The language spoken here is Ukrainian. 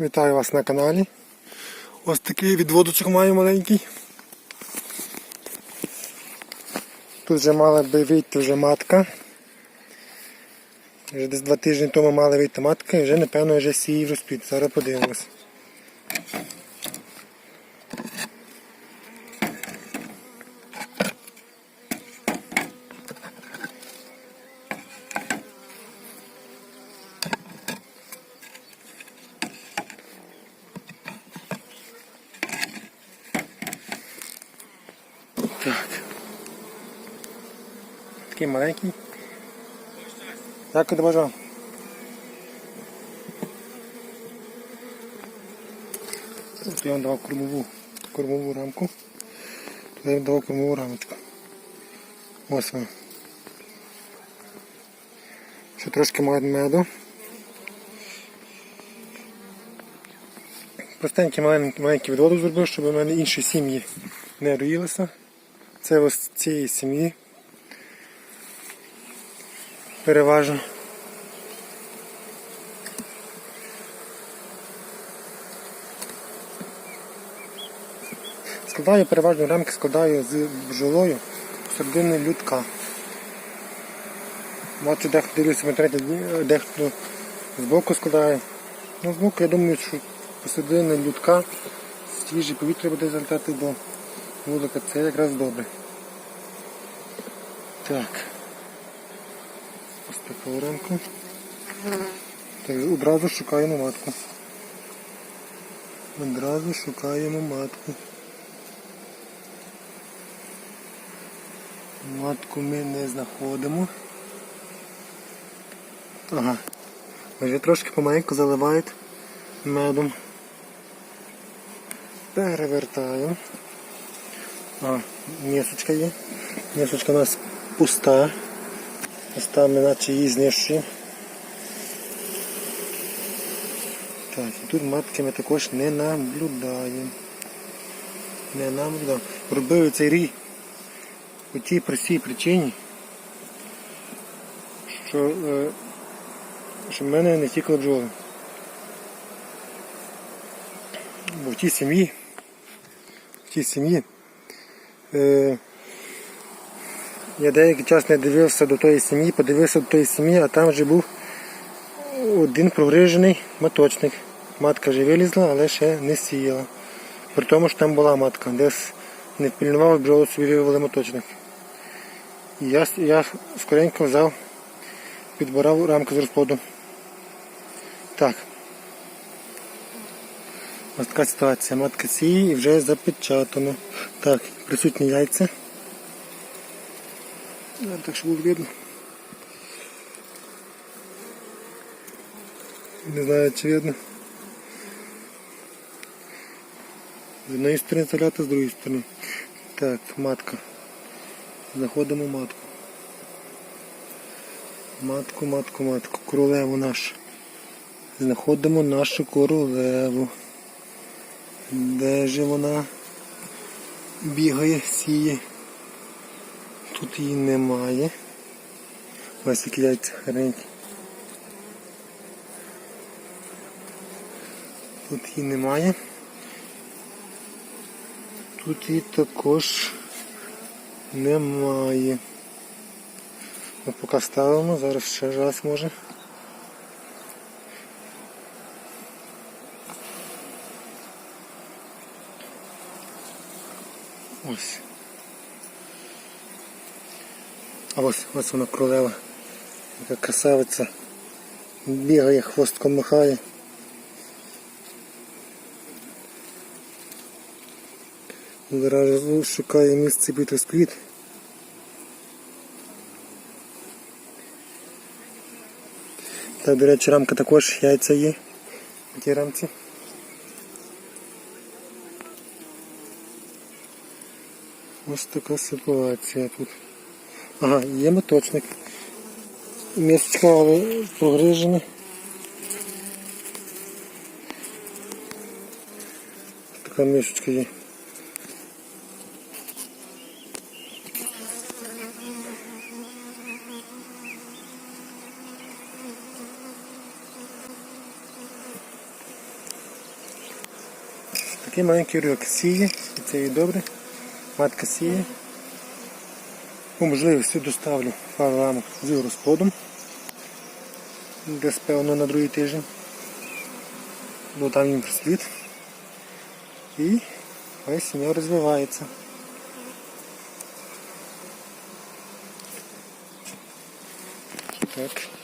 Вітаю вас на каналі. Ось такий відводочок маю маленький. Тут вже мала би вийти вже матка. Вже десь два тижні тому мала вийти матка і вже напевно вже сіїв розплід. Зараз подивимось. Так. Такий маленький. Дякую, бажання. Тут я вам давав кормову, кормову рамку. Тут я вам давав кормову рамочку. Ось вона. Ще трошки має меду. Простенький маленький, маленький відводок зробив, щоб у мене інші сім'ї не роїлися. Це ось цієї сім'ї. Переважно. Складаю переважно рамки складаю з бджолою середини людка. Бачу, дехто дивлюся в інтернеті, дехто збоку складає. Ну, збоку я думаю, що посередині людка свіже повітря буде залітати до вулика. Це якраз добре. Так. Ось таку рамку. Так, одразу шукаємо матку. Одразу шукаємо матку. Матку ми не знаходимо. Ага. Вже трошки помаленьку заливають медом. Перевертаю. А, місочка є. Місочка у нас пуста. Ось там іначе її знищує. Так, і тут матки ми також не наблюдаємо. Не наблюдаємо. Робили цей рій по тій простій причині, що, е, що в мене не тікли бджоли. Бо в тій сім'ї, в тій сім'ї я деякий час не дивився до тої сім'ї, подивився до тої сім'ї, а там вже був один прогрижений маточник. Матка вже вилізла, але ще не сіяла. При тому, що там була матка, десь не впільнував, бджоли собі вивели маточник. І я, я скоренько взяв, підбирав рамку з розплоду. Так. Ось така ситуація. Матка сіє і вже запечатано. Так, присутні яйця. Так, щоб було видно. Не знаю, чи видно. З однієї сторони заляти, з другої сторони. Так, матка. Знаходимо матку. Матку, матку, матку. Королеву нашу. Знаходимо нашу королеву. Де же вона бігає, сіє? Тут її немає. Яйця гарненькі. Тут її немає. Тут її також немає. Ми поки ставимо, зараз ще раз може. Ось. А ось ось вона королева. Яка красавиця. Бігає, хвостком махає. Зараз шукає місце під розквіт. Так, до речі, рамка також яйця є в тій рамці. Ось така ситуація тут. Ага, є моточник. Місечка, але. Така мішечка є. Такий маленький рюк сіє, і це і добре. Матка сіє. По можливості доставлю пару рамок з розплодом. Десь певно на другий тиждень. Бо там їм прислід. І хай сім'я розвивається. Так.